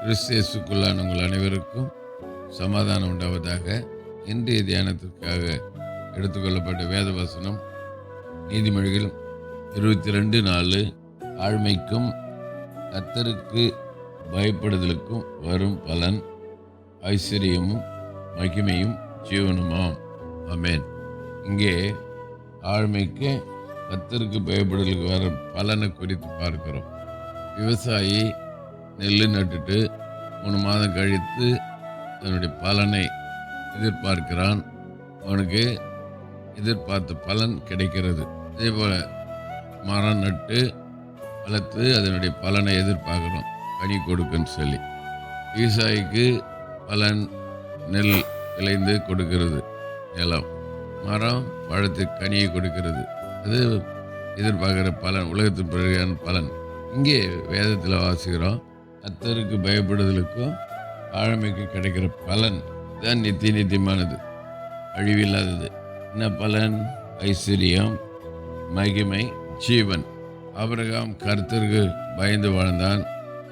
கிறிஸ்தியசுக்குள்ளான உங்கள் அனைவருக்கும் சமாதானம் உண்டாவதாக இன்றைய தியானத்திற்காக எடுத்துக்கொள்ளப்பட்ட வேத வசனம் நீதிமொழிகள் இருபத்தி ரெண்டு நாலு ஆழ்மைக்கும் கத்தருக்கு பயப்படுதலுக்கும் வரும் பலன் ஐஸ்வர்யமும் மகிமையும் ஜீவனுமாம். அமேன் இங்கே ஆழ்மைக்கு கத்தருக்கு பயப்படுதலுக்கு வர பலனை குறித்து பார்க்கிறோம். விவசாயி நெல் நட்டுட்டு மூணு மாதம் கழித்து அதனுடைய பலனை எதிர்பார்க்கிறான். அவனுக்கு எதிர்பார்த்த பலன் கிடைக்கிறது. அதே போல் மரம் நட்டு வளர்த்து அதனுடைய பலனை எதிர்பார்க்குறோம். கனி கொடுக்குன்னு சொல்லி. விவசாயிக்கு பலன் நெல் விளைந்து கொடுக்கிறது. நிலம் மரம் பழத்து கனியை கொடுக்கிறது. அது எதிர்பார்க்குற பலன் உலகத்தின் பிறகான பலன். இங்கே வேதத்தில் வாசிக்கிறோம். கத்தருக்கு பயப்படுதலுக்கும் ஆழமைக்கு கிடைக்கிற பலன் தான் நித்திய நித்தியமானது. அழிவில்லாதது. என்ன பலன்? ஐஸ்வர்யம் மகிமை ஜீவன். அபிரகாம் கர்த்தருக்கு பயந்து வாழ்ந்தான்.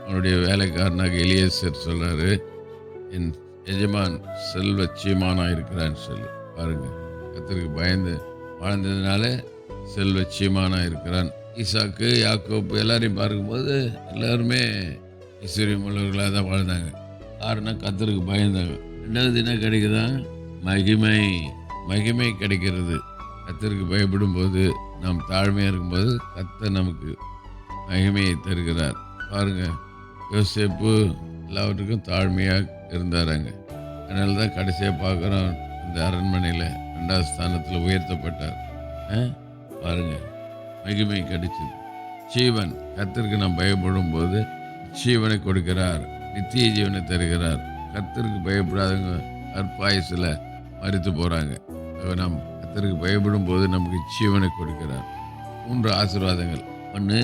அவனுடைய வேலைக்காரனாக எலியேசர் சொல்கிறாரு என் எஜமான் செல்வ சீமானாக இருக்கிறான்னு சொல்லி. பாருங்கள் கத்தருக்கு பயந்து வாழ்ந்ததுனால செல்வ சீமானாக இருக்கிறான். ஈசாக்கு யாக்கோப்பு எல்லாரையும் பார்க்கும்போது எல்லாருமே ஐஸ்வர்யம் உள்ளவர்களாக தான் வாழ்ந்தாங்க. காரணம் கத்தருக்கு பயந்தாங்க. ரெண்டாவது என்ன கிடைக்குதா? மகிமை. மகிமை கிடைக்கிறது. கத்தருக்கு பயப்படும் போது நாம் தாழ்மையாக இருக்கும்போது கத்தை நமக்கு மகிமையை தருகிறார். பாருங்க யோசிப்பு எல்லாவற்றுக்கும் தாழ்மையாக இருந்தாராங்க. அதனால தான் கடைசியாக பார்க்குறோம் இந்த அரண்மனையில் ரெண்டாவது ஸ்தானத்தில் உயர்த்தப்பட்டார். பாருங்கள் மகிமை கிடைச்சது. ஜீவன் கத்திற்கு நாம் பயப்படும் போது ஜீவனை கொடுக்கிறார் நித்திய ஜீவனை தருகிறார். கர்த்தருக்கு பயப்படாதவங்க அற்பாயசில் மறித்து போகிறாங்க நாம் கர்த்தருக்கு பயப்படும் போது நமக்கு ஜீவனை கொடுக்கிறார். மூன்று ஆசீர்வாதங்கள். ஒன்று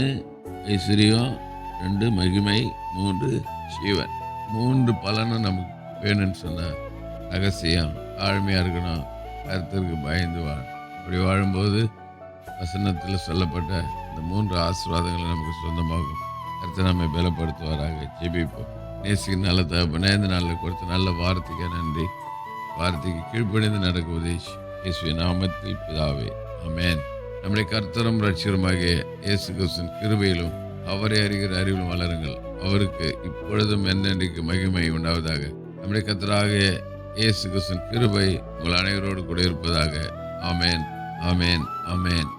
ஐஸ்வர்யம். ரெண்டு மகிமை. மூன்று ஜீவன். மூன்று பலனும் நமக்கு வேணும்னு சொன்னால் ரகசியம். ஆழ்மையாக இருக்கணும். கர்த்தருக்கு பயந்து வாழணும் அப்படி வாழும்போது வசனத்தில் சொல்லப்பட்ட இந்த மூன்று ஆசீர்வாதங்களை நமக்கு சொந்தமாகும். கர்த்தர் நம்மை பலப்படுத்துவாராக. ஜெபிப்போம். நேசிக்கு நல்ல தகப்பனே இந்த நாளில் கொடுத்த நல்ல வார்த்தைக்கு நன்றி. வார்த்தைக்கு கீழ்ப்பணிந்து நடக்க உதேஷ் இயேசுவை நாமத்தில் பிதாவே. அமேன் நம்முடைய கர்த்தரும் ரட்சருமாகிய இயேசு கிறிஸ்துவின் கிருபையிலும் அவரை அறிகிற அறிவிலும் வளருங்கள். அவருக்கு இப்பொழுதும் என்னென்றைக்கு மகிமை உண்டாவதாக. நம்முடைய கர்த்தராக இயேசு கிறிஸ்துவின் கிருபை உங்கள் அனைவரோடு கூட இருப்பதாக. அமேன் அமேன் அமேன்